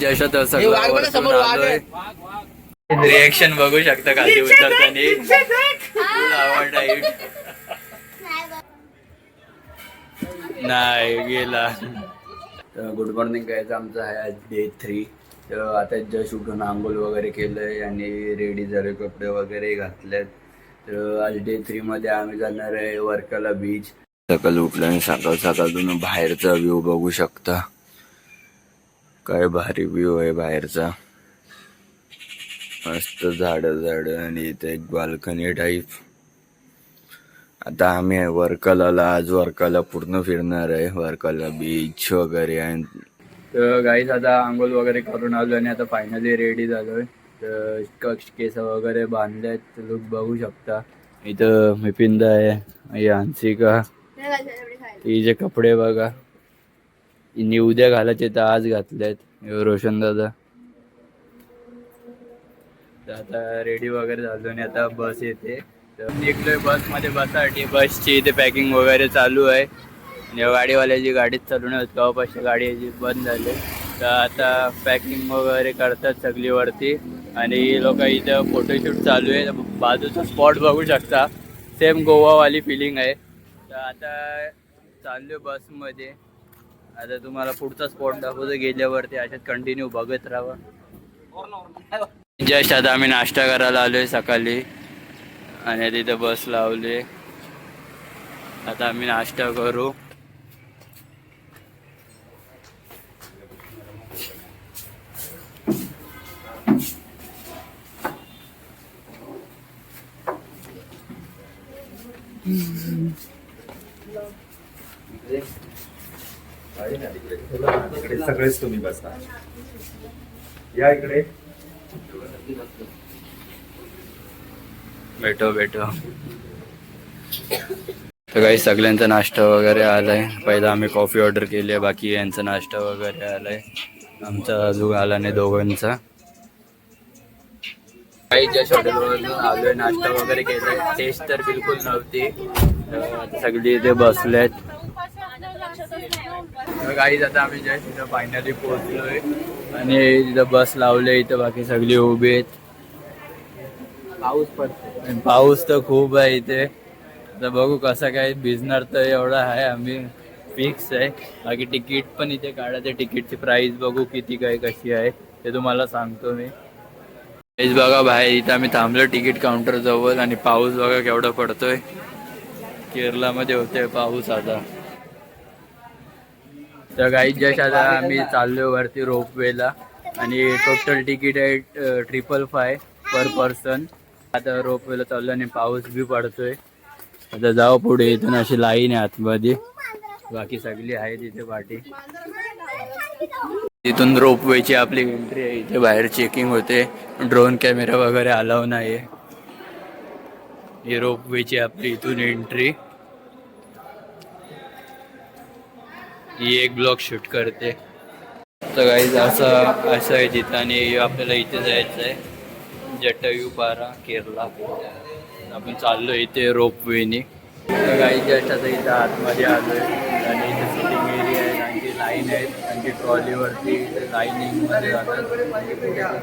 वाघ आहे. रिएक्शन बघू शकता खाली उतरताना. नाही गेला. गुड मॉर्निंग गायचं आमचं आहे आज डे थ्री तर आता जस्ट उठून आंघोळ वगैरे केलंय आणि रेडी झाले कपडे वगैरे घातलेत. तर आज डे थ्री मध्ये आम्ही जाणार आहे वर्काला बीच सकाळी उठलं आणि सकाळ सकाळ तुम्ही बाहेरचा व्ह्यू बघू शकता. काय भारी व्ह्यू आहे बाहेरचा. मस्त झाड झाड आणि इथे एक बाल्कनी टाईप आता आम्ही वर्कलाला आज वर्काला पूर्ण फिरणार आहे. वर्काला बीच वगैरे आहे तर गाईच आता आंघोळ वगैरे करून आलो आणि आता फायनली रेडी झालोय. तर कक्ष केस वगैरे बांधलेत लुक बघू शकता. इथं मिपिंदा आहे हंसिका तिचे कपडे बघा. नी उद्या घालायचे तर आज घातलेत. रोशन दादा. तर आता रेडी वगैरे झालो आणि आता बस येते. तर निघलोय बसमध्ये बससाठी. बसची इथे पॅकिंग वगैरे चालू आहे. आणि गाडीवाल्याची गाडीच चालू नाही होत केव्हापासून गाडी बंद झाली. तर आता पॅकिंग वगैरे करतात सगळी वरती आणि लोक इथं फोटोशूट चालू आहे. बाजूचा स्पॉट बघू शकता. सेम गोवावाली फिलिंग आहे. तर आता चाललो बसमध्ये आता तुम्हाला पुढचा स्पॉट दाखवतो. गेल्यावरती अशात कंटिन्यू बघत राहा. जस्ट आता आम्ही नाश्ता करायला आलोय सकाळी. आणि तिथे बस लावली. आता आम्ही नाश्ता करू. इकडे सगळेच तुम्ही बसा. या इकडे. बेटो बेटो तर काही सगळ्यांचा नाश्ता वगैरे आलाय. पहिला आम्ही कॉफी ऑर्डर केली आहे बाकी यांचा नाश्ता वगैरे आलाय. आमचा अजून आला नाही दोघांचा. काही जस्ट हॉटेलवरून आलोय नाश्ता वगैरे केलाय टेस्ट तर बिलकुल नव्हती. सगळी इथे बसलेत. काही आता आम्ही जस्ट इथं फायनली पोहोचलोय. आणि तिथं बस लावले इथं बाकी सगळी उभी आहेत. पाऊस पडतो पाऊस तर खूप आहे इथे. आता बघू कसं काय भिजणार तर एवढा आहे आम्ही फिक्स आहे. बाकी तिकीट पण इथे काढायचं तिकीटची प्राइस बघू किती काय कशी आहे ते तुम्हाला सांगतो मी. हेच बघा बाहेर इथं आम्ही थांबलो तिकीट काउंटर जवळ आणि पाऊस बघा केवढा पडतोय. केरलामध्ये होतोय पाऊस आता. तर काही जस्ट आता आम्ही चाललोय वरती रोपवेला आणि टोटल तिकीट आहे ट्रिपल फाय पर पर्सन आता रोपवेला चाललो आणि पाऊस बी पडतोय. आता जाऊ पुढे इथून अशी लाईन आहे आतमध्ये. बाकी सगळी आहे तिथे पाठी. तिथून रोपवेची आपली एंट्री आहे इथे बाहेर चेकिंग होते. ड्रोन कॅमेरा वगैरे अलाव नाही ही रोपवेची आपली इथून एंट्री ही एक ब्लॉग शूट करते. तर गाईज असं असं आहे तिथं आणि आपल्याला इथे जायचं आहे. जटयू पारा केरला. आपण चाललो इथे रोपवेनी तर काही जस्ट आता इथं आतमध्ये आलो आहे आणि इथे सिटिंग एरिया आहे. आणखी लाईन आहेत. आणखी ट्रॉलीवरती लाईनिंगमध्ये जातात.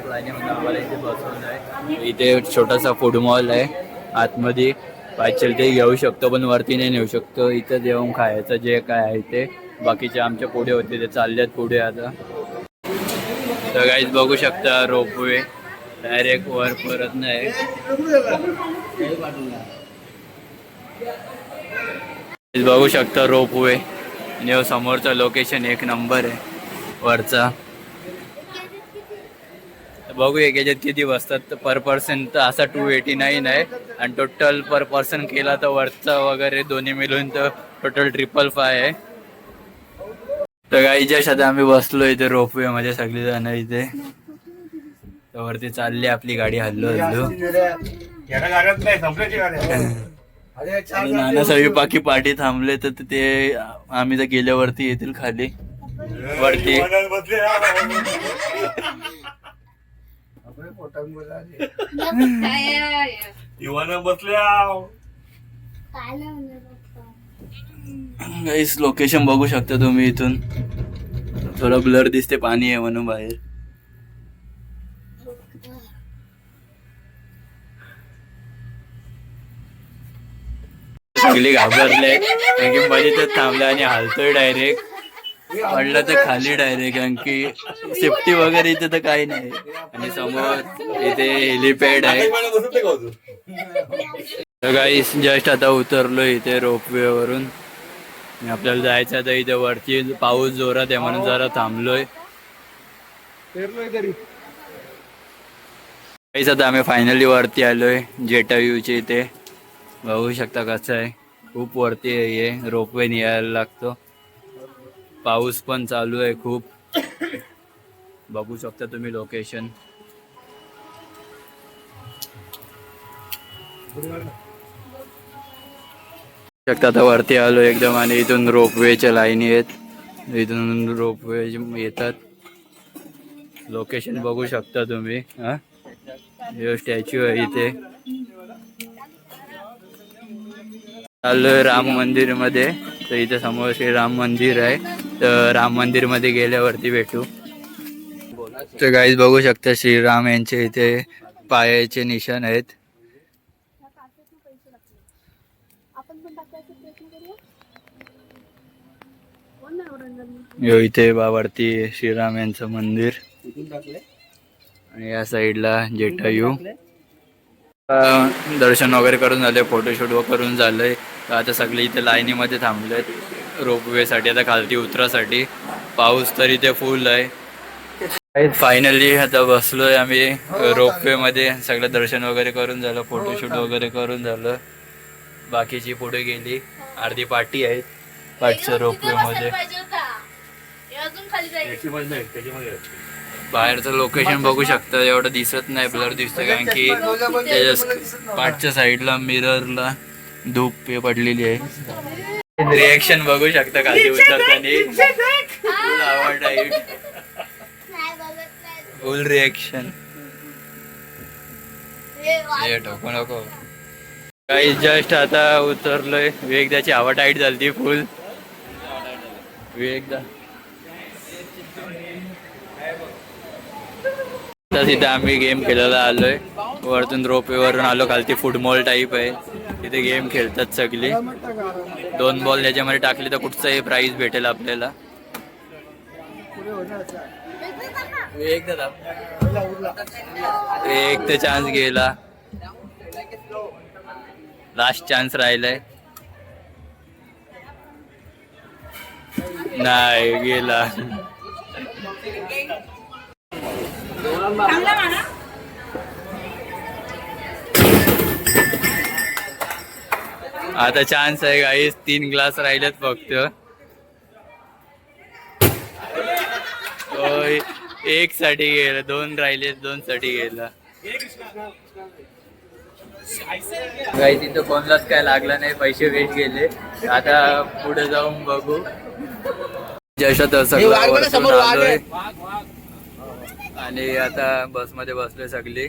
लाईनीमध्ये आम्हाला इथे बसवलं आहे. इथे छोटासा फूड मॉल आहे. आतमध्ये पाहिजे ते घेऊ शकतो पण वरती नाही नेऊ शकतो. इथं जेवण खायचं जे काय आहे ते. बाकीचे आमच्या पुढे होते ते चालले आहेत पुढे आता. तर काहीच बघू शकता रोपवे डायरेक्ट वर परत नाही. बघू शकता रोपवे आणि हो, समोरचं लोकेशन एक नंबर आहे वरचा. बघू एक याच्यात किती बसतात. पर पर्सन तर असा टू एटी नाईन आहे. आणि टोटल पर पर्सन केला तर वरचा वगैरे दोन्ही मिळून तर टोटल ट्रिपल फाय आहे. तर गाईच्या शात आम्ही बसलो इथे रोपवे मध्ये सगळी जण इथे. तर वरती चालली आपली गाडी हल्लो हल्लो. नाना सगळी पाकी पाठी थांबले तर ते आम्ही तर गेल्यावरती येतील खाली. वरती. बसल्या गाईस लोकेशन बघू शकता तुम्ही इथून. थोडं ब्लर दिसते पाणी आहे म्हणून बाहेर. सगळी घाबरले. आणखी मध्ये तर थांबलं आणि हालतोय डायरेक्ट पडलं तर खाली डायरेक्ट कारण की सेफ्टी वगैरे इथे तर काही नाही. आणि समोर इथे हेलिपॅड आहे. तर जस्ट आता उतरलो इथे रोपवे वरून. आपल्याला जायचं आता इथे वरती. पाऊस जोरात आहे म्हणून जरा थांबलोय. काहीच आता आम्ही फायनली वरती आलोय जेटाव्ह्यूच्या इथे. बघू शकता कसं आहे. खूप वरती आहे रोपवे यायला लागतो. पाऊस पण चालू आहे खूप. बघू शकता तुम्ही लोकेशन शकता. आता वरती आलो एकदम आणि इथून रोपवेच्या लाईनी आहेत. इथून रोपवे येतात. लोकेशन बघू शकता तुम्ही. हा? स्टॅच्यू आहे इथे. आलोय राम मंदिरमध्ये तर इथे समोर श्री राम मंदिर आहे. तर राम मंदिरमध्ये गेल्यावरती भेटू. तर गाईज बघू शकता श्रीराम यांचे इथे पायाचे निशाण आहेत. यो इथे बावरती श्रीराम यांचं मंदिर. आणि या साईडला जेटायू अं, दर्शन वगैरे करून झाले फोटोशूट वगैरे करून झालंय तर आता सगळे इथे लाईनीमध्ये थांबलेत. रोपवेसाठी आता खालती उतरासाठी. पाऊस तर इथे फुल आहे. फायनली आता बसलोय आम्ही रोपवे मध्ये सगळं दर्शन वगैरे करून झालं फोटोशूट वगैरे करून झालं. बाकीची पुढे गेली. अर्धी पार्टी आहे पाठच्या रोपवे मध्ये बाहेरचं लोकेशन बघू शकता एवढं दिसत नाही ब्लर दिसतं कारण की त्याच्या पाठच्या साईडला मिररला धूप हे पडलेली आहे. रिएक्शन बघू शकता खाली उतरताना. फुल रिएक्शन हे टोकू नको काही जस्ट आता उतरलोय. वेगदाची हवा टाईट झाली फुल वेगदा. तर तिथे आम्ही गेम खेळायला आलोय. वरतून रोपवे वरून आलो खालती फुटबॉल टाईप आहे. तिथे गेम खेळतात सगळी. दोन बॉल त्याच्यामध्ये टाकले तर कुठचाही प्राइज भेटेल आपल्याला. एक तर चान्स गेला. लास्ट चान्स राहिलाय. नाही गेला. आता चान्स आहे गाईस तीन ग्लास राहिलेत फक्त. एक साठी गेला. दोन राहिले दोन साठी गेला. काही तिथं कोणालाच काय लागला नाही. पैसे वेस्ट गेले. आता पुढे जाऊन बघू. जशा तसं आणि आता बसमध्ये बसले सगळी.